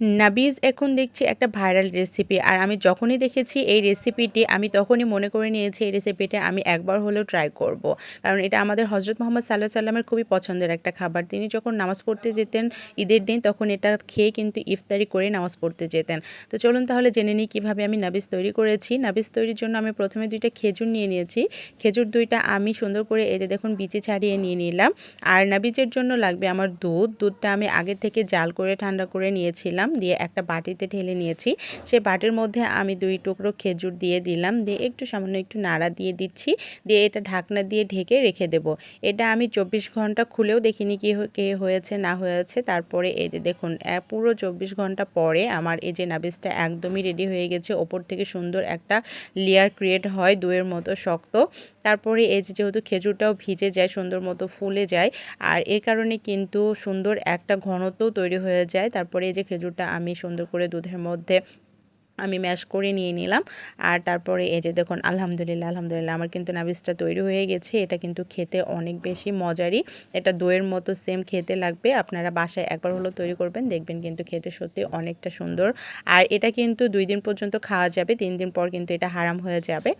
নাবিজ এখন দেখছি একটা ভাইরাল রেসিপি আর আমি যখনই দেখেছি এই রেসিপিটি আমি তখনই মনে করে নিয়েছি এই রেসিপিটা আমি একবার হলেও ট্রাই করব। কারণ এটা আমাদের হজরত মোহাম্মদ সাল্লাহ সাল্লামের খুবই পছন্দের একটা খাবার। তিনি যখন নামাজ পড়তে যেতেন ঈদের দিন, তখন এটা খেয়ে কিন্তু ইফতারি করে নামাজ পড়তে যেতেন। তো চলুন তাহলে জেনে নিই কীভাবে আমি নাবিজ তৈরি করেছি। নাবিজ তৈরির জন্য আমি প্রথমে দুইটা খেজুর নিয়ে নিয়েছি। খেজুর দুইটা আমি সুন্দর করে এতে দেখুন বিচি ছাড়িয়ে নিয়ে নিলাম। আর নাবিজের জন্য লাগবে আমার দুধ। দুধটা আমি আগে থেকে জাল করে ঠান্ডা করে নিয়েছিলাম। দিলাম, দিয়ে একটা বাটিতে ঢেলে নিয়েছি। সেই বাটির মধ্যে আমি দুই টুকরো খেজুর দিয়ে দিলাম, দিয়ে একটু সামান্য একটু নাড়া দিয়ে দিচ্ছি, দিয়ে এটা ঢাকনা দিয়ে ঢেকে রেখে দেব। এটা আমি চব্বিশ ঘণ্টা খুলেও দেখিনি কি কে হয়েছে, না হয়েছে। তারপরে এই যে দেখুন পুরো চব্বিশ ঘণ্টা পরে আমার এই যে নাবিসটা একদমই রেডি হয়ে গেছে। ওপর থেকে সুন্দর একটা লেয়ার ক্রিয়েট হয় দইয়ের মতো শক্ত। তারপরে এই যে যেহেতু খেজুরটাও ভিজে যায়, সুন্দর মতো ফুলে যায়, আর এর কারণে কিন্তু সুন্দর একটা ঘনত্ব তৈরি হয়ে যায়। তারপরে এই যে খেজুরটা আমি সুন্দর করে দুধের মধ্যে আমি ম্যাশ করে নিয়ে নিলাম। আর তারপরে এই যে দেখুন, আলহামদুলিল্লাহ আলহামদুলিল্লাহ, আমার কিন্তু নাবিসটা তৈরি হয়ে গেছে। এটা কিন্তু খেতে অনেক বেশি মজারই। এটা দইয়ের মতো সেম খেতে লাগবে। আপনারা বাসায় একবার হলো তৈরি করবেন। দেখবেন কিন্তু খেতে সত্যি অনেকটা সুন্দর। আর এটা কিন্তু দুই দিন পর্যন্ত খাওয়া যাবে। তিন দিন পর কিন্তু এটা হারাম হয়ে যাবে।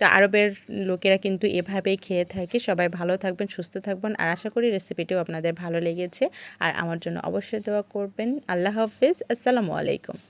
তো আরবের লোকেরা কিন্তু এভাবেই খেয়ে থাকে। সবাই ভালো থাকবেন, সুস্থ থাকবেন। আর আশা করি রেসিপিটিও আপনাদের ভালো লেগেছে। আর আমার জন্য অবশ্যই দোয়া করবেন। আল্লাহ হাফিজ। আসসালামু আলাইকুম।